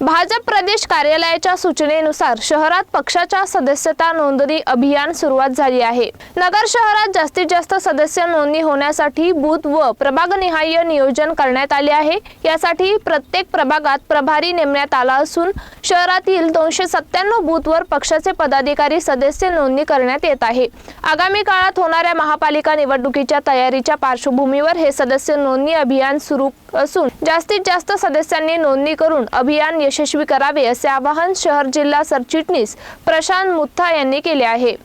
भाजप प्रदेश कार्यालयाच्या सूचनेनुसार शहरात पक्षाच्या सदस्यता नोंदणी अभियान सुरुवात झाली आहे. नगर शहरात जास्तीत जास्त सदस्य नोंदणी होण्यासाठी बूथ व प्रभागनिहाय नियोजन करण्यात आले आहे. यासाठी प्रत्येक प्रभागात प्रभारी नेमण्यात आला असून शहरातील दोनशे सत्त्याण्णव बूथवर पक्षाचे पदाधिकारी सदस्य नोंदणी करण्यात येत आहे. आगामी काळात होणाऱ्या महापालिका निवडणुकीच्या तयारीच्या पार्श्वभूमीवर हे सदस्य नोंदणी अभियान सुरू असून जास्तीत जास्त सदस्यांनी नोंदणी करून अभियान यशस्वी करावे असे आवाहन शहर जिल्हा सरचिटणीस प्रशांत मुथा यांनी केले आहे.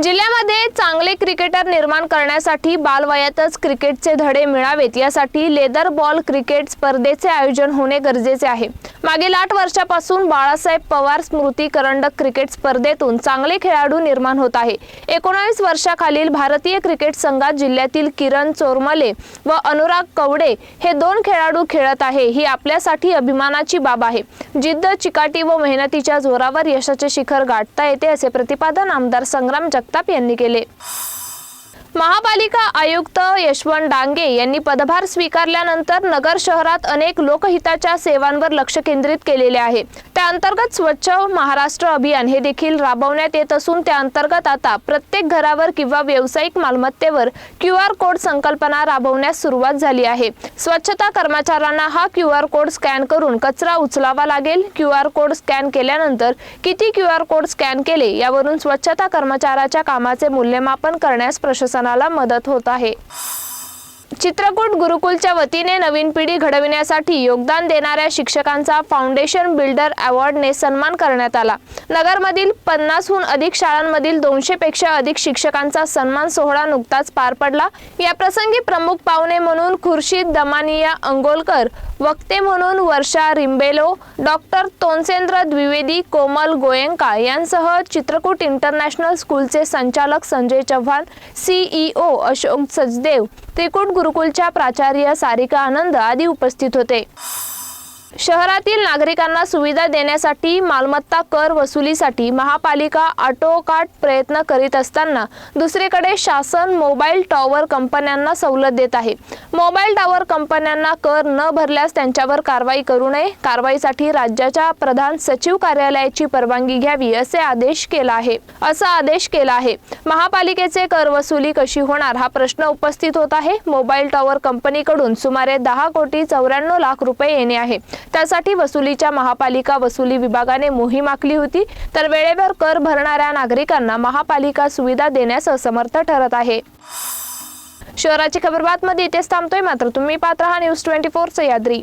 जिल्ह्यामध्ये चांगले क्रिकेटर निर्माण करण्यासाठी बालवयातच क्रिकेटचे धडे मिळावेत. यासाठी लेदर बॉल क्रिकेट स्पर्धेचे आयोजन होणे गरजेचे आहे. मागील आठ वर्षापासून बाळासाहेब पवार स्मृती करंडक क्रिकेट स्पर्धेतून चांगले खेळाडू निर्माण होत आहे. एकोणावीस वर्षाखालील भारतीय क्रिकेट संघात जिल्ह्यातील किरण चोरमले व अनुराग कवडे हे दोन खेळाडू खेळत आहे. ही आपल्यासाठी अभिमानाची बाब आहे. जिद्द चिकाटी व मेहनतीच्या जोरावर यशाचे शिखर गाठता येते असे प्रतिपादन आमदार संग्राम जगताप यांनी केले. महापालिका आयुक्त यशवंत डांगे यांनी पदभार स्वीकारल्यानंतर नगर शहरात अनेक लोकहिताच्या सेवांवर लक्ष केंद्रित केलेले आहे. त्या अंतर्गत स्वच्छ महाराष्ट्र अभियान हे देखील राबवण्यात येत असून त्या अंतर्गत आता प्रत्येक घरावर किंवा व्यावसायिक मालमत्तेवर क्यू आर कोड संकल्पना राबवण्यास सुरुवात झाली आहे. स्वच्छता कर्मचाऱ्यांना हा क्यू आर कोड स्कॅन करून कचरा उचलावा लागेल. क्यू आर कोड स्कॅन केल्यानंतर किती क्यू आर कोड स्कॅन केले यावरून स्वच्छता कर्मचाऱ्याच्या कामाचे मूल्यमापन करण्यास प्रशासनाला मदत होत आहे. चित्रकूट गुरुकुलच्या वतीने नवीन पिढी घडविण्यासाठी योगदान देणाऱ्या शिक्षकांचा फाउंडेशन बिल्डर अवॉर्डने सन्मान करण्यात आला. नगरमधील पन्नासहून अधिक शाळांमधील दोनशेपेक्षा अधिक शिक्षकांचा सन्मान सोहळा नुकताच पार पडला. याप्रसंगी प्रमुख पाहुणे म्हणून खुर्शीद दमानिया अंगोलकर वक्ते म्हणून वर्षा रिंबेलो डॉक्टर तोनसेंद्र द्विवेदी कोमल गोयंका यांसह चित्रकूट इंटरनॅशनल स्कूलचे संचालक संजय चव्हाण सीईओ अशोक सचदेव त्रिकूट गुरुकुलच्या प्राचार्य सारिका आनंद आदी उपस्थित होते. शहरातील नागरिकांना सुविधा देण्यासाठी मालमत्ता कर वसुलीसाठी महापालिका आटोकाट प्रयत्न करीत असताना दुसरीकडे शासन मोबाईल टॉवर कंपन्यांना सवलत देत आहे. मोबाईल टॉवर कंपन्यांना कर न भरल्यास त्यांच्यावर कारवाई करू नये. कारवाईसाठी राज्याच्या प्रधान सचिव कार्यालयाची परवानगी घ्यावी असे आदेश केला आहे. असा आदेश केला आहे. महापालिकेचे कर वसुली कशी होणार हा प्रश्न उपस्थित होत आहे. मोबाईल टॉवर कंपनीकडून सुमारे दहा कोटी चौऱ्याण्णव लाख रुपये येणे आहे. त्यासाठी वसुलीच्या महापालिका वसुली विभागाने मोहीम आखली होती. तर वेळेवर कर भरणाऱ्या नागरिकांना महापालिका सुविधा देण्यास असमर्थ ठरत आहे. शहराची खबर बातमध्ये इथेच थांबतोय. मात्र तुम्ही पात्र हा न्यूज ट्वेंटी फोर सह्याद्री